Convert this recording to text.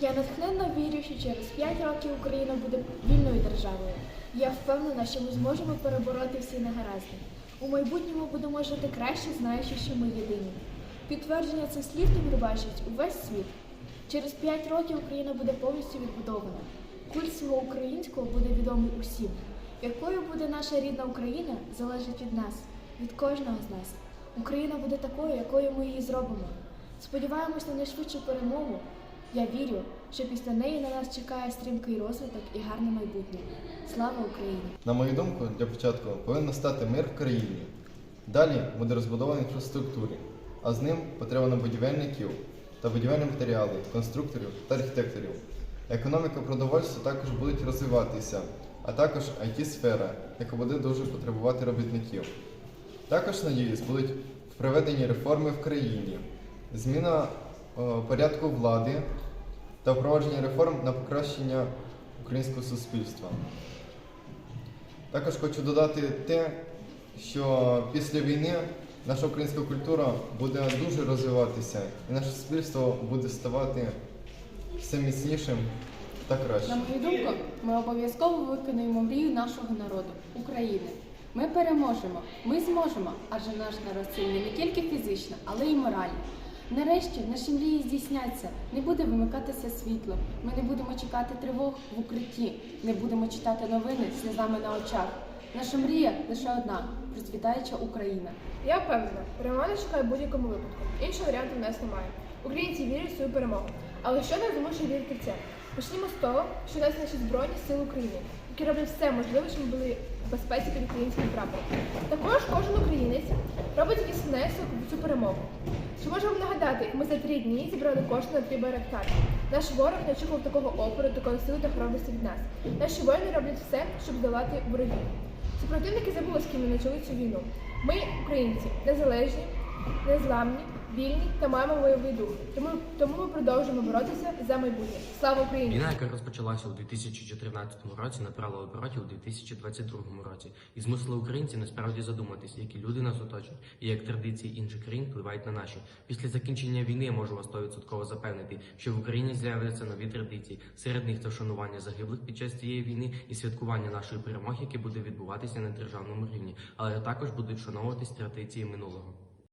Я натхненно вірю, що через 5 років Україна буде вільною державою. Я впевнена, що ми зможемо перебороти всі негаразди. У майбутньому будемо жити краще, знаючи, що ми єдині. Підтвердження цих слів тепер бачить увесь світ. Через 5 років Україна буде повністю відбудована. Культ свого українського буде відомий усім. Якою буде наша рідна Україна, залежить від нас, від кожного з нас. Україна буде такою, якою ми її зробимо. Сподіваємось на найшвидшу перемогу. Я вірю, що після неї на нас чекає стрімкий розвиток і гарне майбутнє. Слава Україні! На мою думку, для початку повинен стати мир в країні. Далі буде розбудова інфраструктури, а з ним потреба на будівельників та будівельні матеріали, конструкторів та архітекторів. Економіка продовольства також будуть розвиватися, а також IT-сфера, яка буде дуже потребувати робітників. Також, надіюсь, будуть проведені реформи в країні, зміна порядку влади та впровадження реформ на покращення українського суспільства. Також хочу додати те, що після війни наша українська культура буде дуже розвиватися, і наше суспільство буде ставати все міцнішим та На мою думку, ми обов'язково виконуємо мрію нашого народу України. Ми переможемо, ми зможемо, адже наш народ сильний не тільки фізично, але й морально. Нарешті наші мрії здійсняться, не буде вимикатися світло. Ми не будемо чекати тривог в укритті, не будемо читати новини сльозами на очах. Наша мрія лише одна процвітаюча Україна. Я впевнена, перемога чекає в будь-якому випадку. Іншого варіанту в нас немає. Українці вірять в свою перемогу. Але що нас змушує вірити в це? Почнімо з того, що нас наші збройні сили України, які роблять все можливе, щоб ми були в безпеці під українським прапором. Також кожен українець робить якийсь внесок в цю перемогу. Чи можу вам нагадати, як ми за три дні зібрали кошти на три байрактари? Наш ворог не очікував такого опору, такої сили та хоробрості від нас. Наші воїни роблять все, щоб долати ворогів. Супротивники забули, з ким ми почали цю війну. Ми, українці, незалежні, незламні, вільні та маємо бойовий дух. Тому, тому ми продовжуємо боротися за майбутнє. Слава Україні! Війна, яка розпочалася у 2014 році, набрала оборотів у 2022 році і змусила українців насправді задуматися, які люди нас оточують і як традиції інших країн впливають на наші. Після закінчення війни я можу вас 100% запевнити, що в Україні з'являться нові традиції. Серед них це вшанування загиблих під час цієї війни і святкування нашої перемоги, яке буде відбуватися на державному рівні, але також будуть вшановуватись традиції минулого.